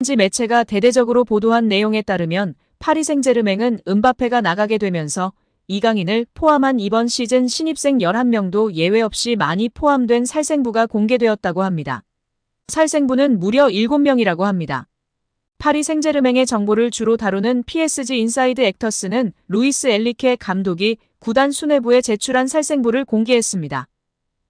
현지 매체가 대대적으로 보도한 내용에 따르면 파리 생제르맹은 은바페가 나가게 되면서 이강인을 포함한 이번 시즌 신입생 11명도 예외 없이 많이 포함된 살생부가 공개되었다고 합니다. 살생부는 무려 7명이라고 합니다. 파리 생제르맹의 정보를 주로 다루는 PSG 인사이드 액터스는 루이스 엘리케 감독이 구단 수뇌부에 제출한 살생부를 공개했습니다.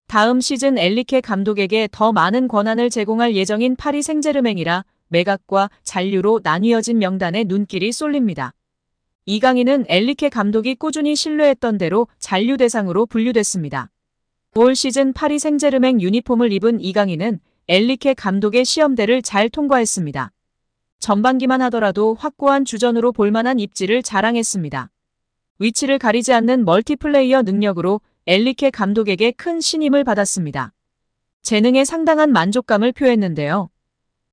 다음 시즌 엘리케 감독에게 더 많은 권한을 제공할 예정인 파리 생제르맹이라 매각과 잔류로 나뉘어진 명단에 눈길이 쏠립니다. 이강인은 엘리케 감독이 꾸준히 신뢰했던 대로 잔류 대상으로 분류됐습니다. 올 시즌 파리 생제르맹 유니폼을 입은 이강인은 엘리케 감독의 시험대를 잘 통과했습니다. 전반기만 하더라도 확고한 주전으로 볼만한 입지를 자랑했습니다. 위치를 가리지 않는 멀티플레이어 능력으로 엘리케 감독에게 큰 신임을 받았습니다. 재능에 상당한 만족감을 표했는데요.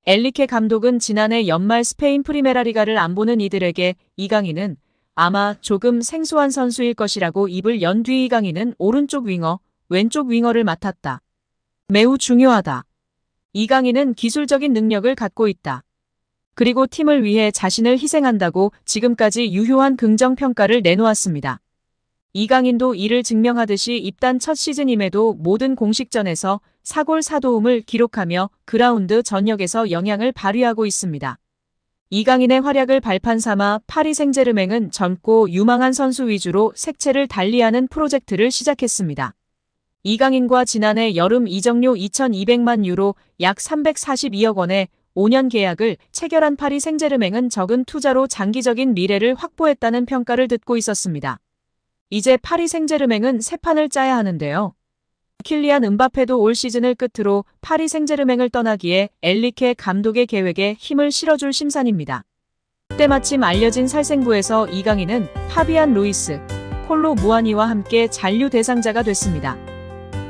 엘리케 감독은 지난해 연말 스페인 프리메라 리가를 안 보는 이들에게 이강인은 아마 조금 생소한 선수일 것이라고 입을 연 뒤 이강인은 오른쪽 윙어, 왼쪽 윙어를 맡았다. 매우 중요하다. 이강인은 기술적인 능력을 갖고 있다. 그리고 팀을 위해 자신을 희생한다고 지금까지 유효한 긍정평가를 내놓았습니다. 이강인도 이를 증명하듯이 입단 첫 시즌임에도 모든 공식전에서 사골 사도움을 기록하며 그라운드 전역에서 영향을 발휘하고 있습니다. 이강인의 활약을 발판 삼아 파리 생제르맹은 젊고 유망한 선수 위주로 색채를 달리하는 프로젝트를 시작했습니다. 이강인과 지난해 여름 이적료 2,200만 유로 약 342억 원의 5년 계약을 체결한 파리 생제르맹은 적은 투자로 장기적인 미래를 확보했다는 평가를 듣고 있었습니다. 이제 파리 생제르맹은 새 판을 짜야 하는데요. 킬리안 은바페도 올 시즌을 끝으로 파리 생제르맹을 떠나기에 엘리케 감독의 계획에 힘을 실어줄 심산입니다. 때마침 알려진 살생부에서 이강인은 파비안 루이스, 콜로 무아니와 함께 잔류 대상자가 됐습니다.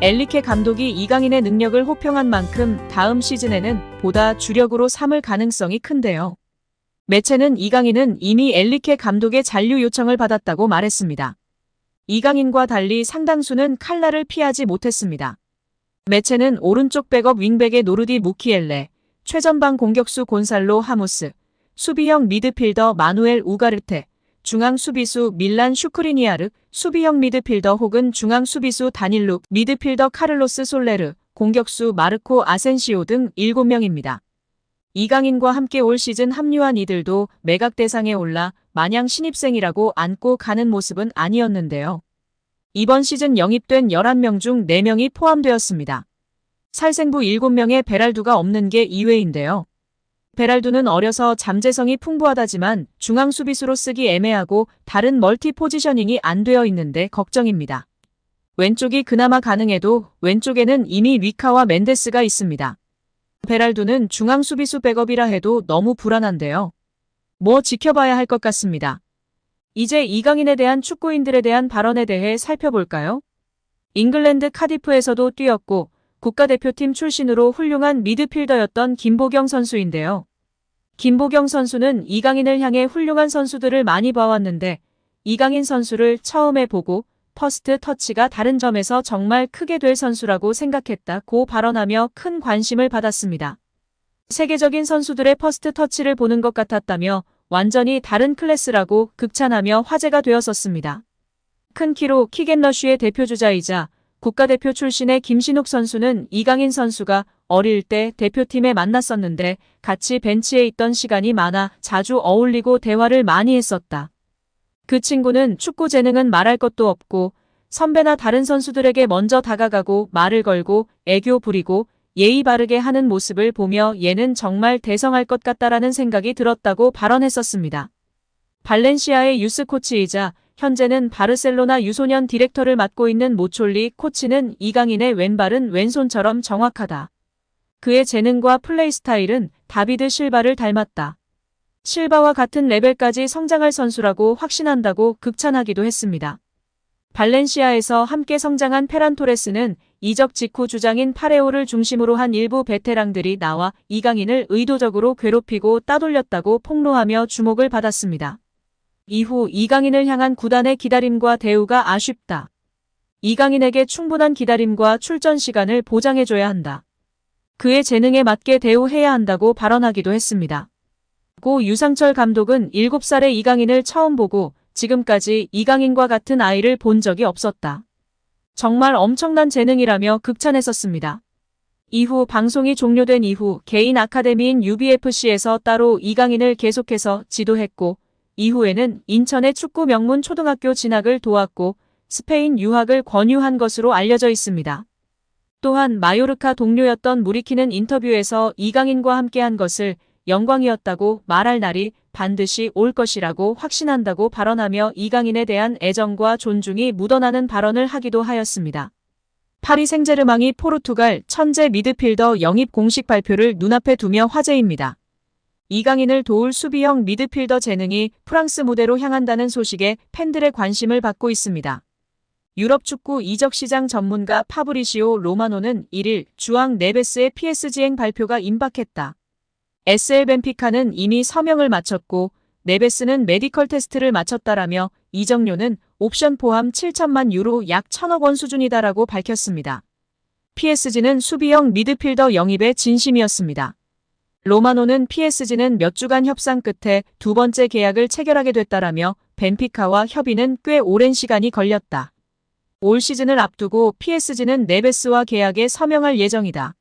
엘리케 감독이 이강인의 능력을 호평한 만큼 다음 시즌에는 보다 주력으로 삼을 가능성이 큰데요. 매체는 이강인은 이미 엘리케 감독의 잔류 요청을 받았다고 말했습니다. 이강인과 달리 상당수는 칼날을 피하지 못했습니다. 매체는 오른쪽 백업 윙백의 노르디 무키엘레, 최전방 공격수 곤살로 하무스, 수비형 미드필더 마누엘 우가르테, 중앙 수비수 밀란 슈크리니아르, 수비형 미드필더 혹은 중앙 수비수 다닐룩, 미드필더 카를로스 솔레르, 공격수 마르코 아센시오 등 7명입니다. 이강인과 함께 올 시즌 합류한 이들도 매각 대상에 올라 마냥 신입생이라고 안고 가는 모습은 아니었는데요. 이번 시즌 영입된 11명 중 4명이 포함되었습니다. 살생부 7명의 베랄두가 없는 게 이외인데요. 베랄두는 어려서 잠재성이 풍부하다지만 중앙 수비수로 쓰기 애매하고 다른 멀티 포지셔닝이 안 되어 있는데 걱정입니다. 왼쪽이 그나마 가능해도 왼쪽에는 이미 위카와 멘데스가 있습니다. 베랄두는 중앙 수비수 백업이라 해도 너무 불안한데요. 뭐 지켜봐야 할 것 같습니다. 이제 이강인에 대한 축구인들에 대한 발언에 대해 살펴볼까요? 잉글랜드 카디프에서도 뛰었고 국가대표팀 출신으로 훌륭한 미드필더였던 김보경 선수인데요. 김보경 선수는 이강인을 향해 훌륭한 선수들을 많이 봐왔는데 이강인 선수를 처음에 보고 퍼스트 터치가 다른 점에서 정말 크게 될 선수라고 생각했다고 발언하며 큰 관심을 받았습니다. 세계적인 선수들의 퍼스트 터치를 보는 것 같았다며 완전히 다른 클래스라고 극찬하며 화제가 되었었습니다. 큰 키로 킥앤러쉬의 대표주자이자 국가대표 출신의 김신욱 선수는 이강인 선수가 어릴 때 대표팀에 만났었는데 같이 벤치에 있던 시간이 많아 자주 어울리고 대화를 많이 했었다. 그 친구는 축구 재능은 말할 것도 없고 선배나 다른 선수들에게 먼저 다가가고 말을 걸고 애교 부리고 예의 바르게 하는 모습을 보며 얘는 정말 대성할 것 같다라는 생각이 들었다고 발언했었습니다. 발렌시아의 유스 코치이자 현재는 바르셀로나 유소년 디렉터를 맡고 있는 모촐리 코치는 이강인의 왼발은 왼손처럼 정확하다. 그의 재능과 플레이 스타일은 다비드 실바를 닮았다. 실바와 같은 레벨까지 성장할 선수라고 확신한다고 극찬하기도 했습니다. 발렌시아에서 함께 성장한 페란 토레스는 이적 직후 주장인 파레오를 중심으로 한 일부 베테랑들이 나와 이강인을 의도적으로 괴롭히고 따돌렸다고 폭로하며 주목을 받았습니다. 이후 이강인을 향한 구단의 기다림과 대우가 아쉽다. 이강인에게 충분한 기다림과 출전 시간을 보장해줘야 한다. 그의 재능에 맞게 대우해야 한다고 발언하기도 했습니다. 고 유상철 감독은 7살의 이강인을 처음 보고 지금까지 이강인과 같은 아이를 본 적이 없었다. 정말 엄청난 재능이라며 극찬했었습니다. 이후 방송이 종료된 이후 개인 아카데미인 UBFC에서 따로 이강인을 계속해서 지도했고 이후에는 인천의 축구 명문 초등학교 진학을 도왔고 스페인 유학을 권유한 것으로 알려져 있습니다. 또한 마요르카 동료였던 무리키는 인터뷰에서 이강인과 함께한 것을 영광이었다고 말할 날이 반드시 올 것이라고 확신한다고 발언하며 이강인에 대한 애정과 존중이 묻어나는 발언을 하기도 하였습니다. 파리 생제르망이 포르투갈 천재 미드필더 영입 공식 발표를 눈앞에 두며 화제입니다. 이강인을 도울 수비형 미드필더 재능이 프랑스 무대로 향한다는 소식에 팬들의 관심을 받고 있습니다. 유럽 축구 이적 시장 전문가 파브리시오 로마노는 1일 주앙 네베스의 PSG행 발표가 임박했다. SL 벤피카는 이미 서명을 마쳤고 네베스는 메디컬 테스트를 마쳤다라며 이적료는 옵션 포함 7천만 유로 약 1천억 원 수준이다라고 밝혔습니다. PSG는 수비형 미드필더 영입에 진심이었습니다. 로마노는 PSG는 몇 주간 협상 끝에 두 번째 계약을 체결하게 됐다라며 벤피카와 협의는 꽤 오랜 시간이 걸렸다. 올 시즌을 앞두고 PSG는 네베스와 계약에 서명할 예정이다.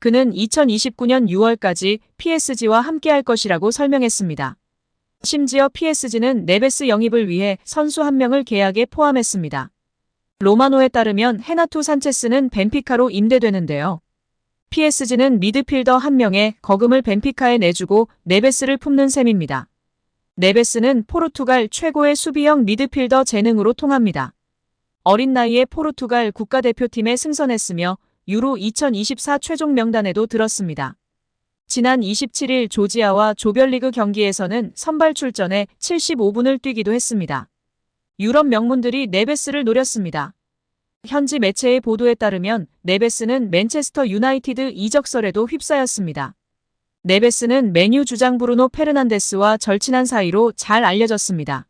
그는 2029년 6월까지 PSG와 함께할 것이라고 설명했습니다. 심지어 PSG는 네베스 영입을 위해 선수 한 명을 계약에 포함했습니다. 로마노에 따르면 헤나투 산체스는 벤피카로 임대되는데요. PSG는 미드필더 한 명에 거금을 벤피카에 내주고 네베스를 품는 셈입니다. 네베스는 포르투갈 최고의 수비형 미드필더 재능으로 통합니다. 어린 나이에 포르투갈 국가대표팀에 승선했으며 유로 2024 최종 명단에도 들었습니다. 지난 27일 조지아와 조별리그 경기에서는 선발 출전해 75분을 뛰기도 했습니다. 유럽 명문들이 네베스를 노렸습니다. 현지 매체의 보도에 따르면 네베스는 맨체스터 유나이티드 이적설에도 휩싸였습니다. 네베스는 메뉴 주장 브루노 페르난데스와 절친한 사이로 잘 알려졌습니다.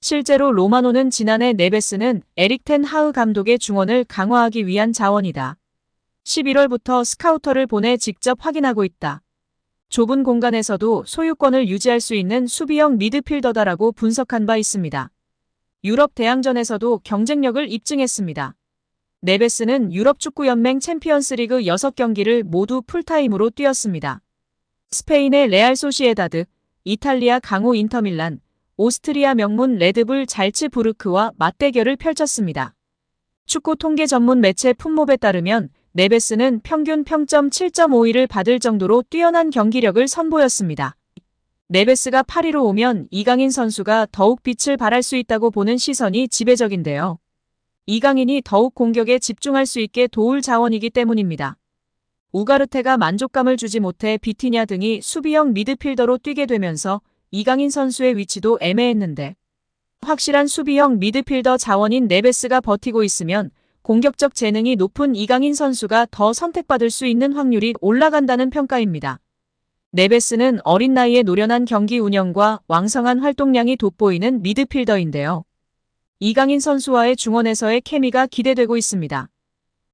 실제로 로마노는 지난해 네베스는 에릭 텐 하흐 감독의 중원을 강화하기 위한 자원이다. 11월부터 스카우터를 보내 직접 확인하고 있다. 좁은 공간에서도 소유권을 유지할 수 있는 수비형 미드필더다라고 분석한 바 있습니다. 유럽 대항전에서도 경쟁력을 입증했습니다. 네베스는 유럽 축구연맹 챔피언스리그 6경기를 모두 풀타임으로 뛰었습니다. 스페인의 레알 소시에다드, 이탈리아 강호 인터밀란, 오스트리아 명문 레드불 잘츠부르크와 맞대결을 펼쳤습니다. 축구 통계 전문 매체 품몹에 따르면 네베스는 평균 평점 7.51을 받을 정도로 뛰어난 경기력을 선보였습니다. 네베스가 파리로 오면 이강인 선수가 더욱 빛을 발할 수 있다고 보는 시선이 지배적인데요. 이강인이 더욱 공격에 집중할 수 있게 도울 자원이기 때문입니다. 우가르테가 만족감을 주지 못해 비티냐 등이 수비형 미드필더로 뛰게 되면서 이강인 선수의 위치도 애매했는데 확실한 수비형 미드필더 자원인 네베스가 버티고 있으면 공격적 재능이 높은 이강인 선수가 더 선택받을 수 있는 확률이 올라간다는 평가입니다. 네베스는 어린 나이에 노련한 경기 운영과 왕성한 활동량이 돋보이는 미드필더인데요. 이강인 선수와의 중원에서의 케미가 기대되고 있습니다.